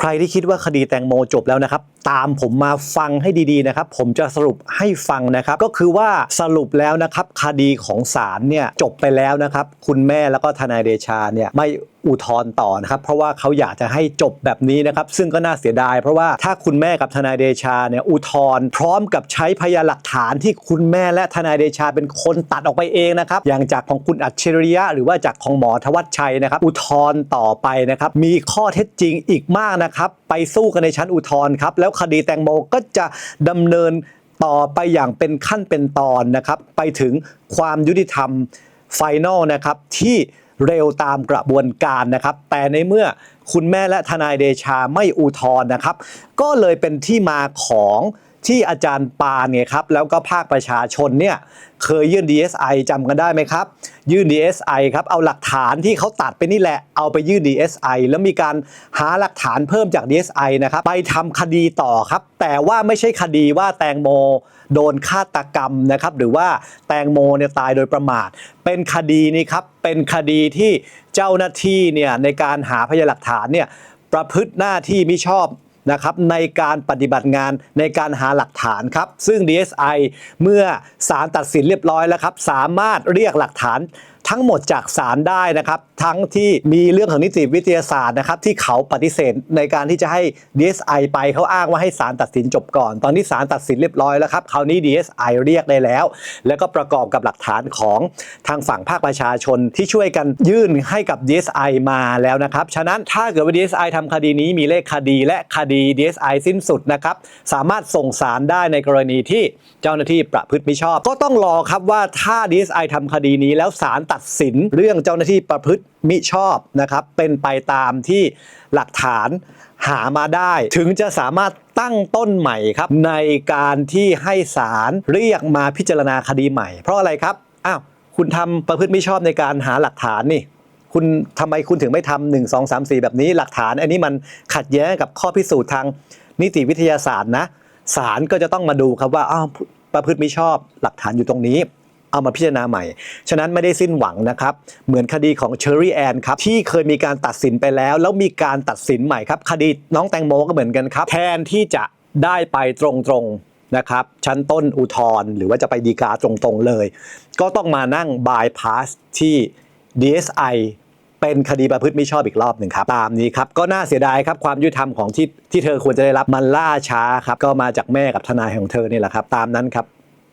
ใครที่คิดว่าคดีแตงโมจบแล้วนะครับ ตามผมมาฟังให้ดีๆนะครับ ผมจะสรุปให้ฟังนะครับ ก็คือว่าสรุปแล้วนะครับ คดีของศาลเนี่ยจบไปแล้วนะครับ คุณแม่แล้วก็ทนายเดชาเนี่ยไม่อุทธรณ์ต่อนะครับ เพราะว่าเขาอยากจะให้จบแบบนี้นะครับ ซึ่งก็น่าเสียดาย เพราะว่าถ้าคุณแม่กับทนายเดชาเนี่ยอุทธรณ์พร้อมกับใช้พยานหลักฐานที่คุณแม่และทนายเดชาเป็นคนตัดออกไปเองนะครับ อย่างจากของคุณอัจฉริยะ หรือว่าจากของหมอธวัชชัยนะครับ อุทธรณ์ต่อไปนะครับ มีข้อเท็จจริงอีกมากนะครับไปสู้กันในชั้นอุทธรณ์ครับแล้วคดีแตงโมก็จะดำเนินต่อไปอย่างเป็นขั้นเป็นตอนนะครับ ไปถึงความยุติธรรมไฟนอลนะครับที่เร็วตามกระบวนการนะครับ แต่ในเมื่อคุณแม่และทนายเดชาไม่อุทธรณ์นะครับ ก็เลยเป็นที่มาของ ที่อาจารย์ปานไงครับแล้วก็ภาคประชาชนเนี่ยเคยยื่น DSI จำกันได้ไหมครับ ยื่น DSI ครับเอาหลักฐานที่เขาตัดไปนี่แหละเอาไปยื่น DSI แล้วมีการหาหลักฐานเพิ่มจาก DSI นะครับไปทำคดีต่อครับ แต่ว่าไม่ใช่คดีว่าแตงโมโดนฆาตกรรมนะครับ หรือว่าแตงโมเนี่ยตายโดยประมาท เป็นคดีนี้ครับ เป็นคดีที่เจ้าหน้าที่เนี่ยในการหาพยานหลักฐานเนี่ยประพฤติหน้าที่มิชอบ นะครับในการปฏิบัติงานในการหาหลักฐานครับ ซึ่ง DSI เมื่อศาลตัดสินเรียบร้อยแล้วครับ สามารถเรียกหลักฐาน ทั้งหมดจากศาลได้นะครับ ทั้งที่มีเรื่องของนิติวิทยาศาสตร์นะครับที่เขาปฏิเสธในการที่จะให้ DSI ไปเขาอ้างว่าให้ศาลตัดสินจบก่อน ตอนนี้ศาลตัดสินเรียบร้อยแล้วครับคราวนี้ DSI เรียกได้แล้ว แล้วก็ประกอบกับหลักฐานของทางฝั่งภาคประชาชนที่ช่วยกันยื่นให้กับ DSI มาแล้วนะครับ ฉะนั้นถ้าเกิดว่า DSI ทำคดีนี้มีเลขคดีและคดี DSI สิ้นสุดนะครับสามารถส่งสารได้ในกรณีที่เจ้าหน้าที่ประพฤติมิชอบ ก็ต้องรอครับว่าถ้า DSI ทำคดีนี้แล้วศาลตัดสินเรื่องเจ้าหน้าที่ประพฤติมิชอบนะครับ เป็นไปตามที่หลักฐานหามาได้ ถึงจะสามารถตั้งต้นใหม่ครับ ในการที่ให้ศาลเรียกมาพิจารณาคดีใหม่ เพราะอะไรครับอ้าวคุณทำประพฤติมิชอบในการหาหลักฐานนี่คุณทำไมคุณถึงไม่ทำหนึ่งสองสามสี่แบบนี้หลักฐาน อันนี้มันขัดแย้งกับข้อพิสูจน์ทางนิติวิทยาศาสตร์นะศาลก็จะต้องมาดูครับว่าอ้าวประพฤติมิชอบหลักฐานอยู่ตรงนี้ เอามาพิจารณาใหม่ ฉะนั้นไม่ได้สิ้นหวังนะครับ เหมือนคดีของเชอรี่แอนครับที่เคยมีการตัดสินไปแล้ว แล้วมีการตัดสินใหม่ครับ คดีน้องแตงโมก็เหมือนกันครับ แทนที่จะได้ไปตรงๆนะครับ ชั้นต้นอุทธรณ์หรือว่าจะไปดีกาตรงๆเลย ก็ต้องมานั่งบายพาสที่ DSI เป็นคดีประพฤติมิชอบอีกรอบหนึ่งครับตามนี้ครับก็น่าเสียดายครับความยุติธรรมของที่ที่เธอควรจะได้รับมันล่าช้าครับก็มาจากแม่กับทนายของเธอนี่แหละครับ ตามนั้นครับ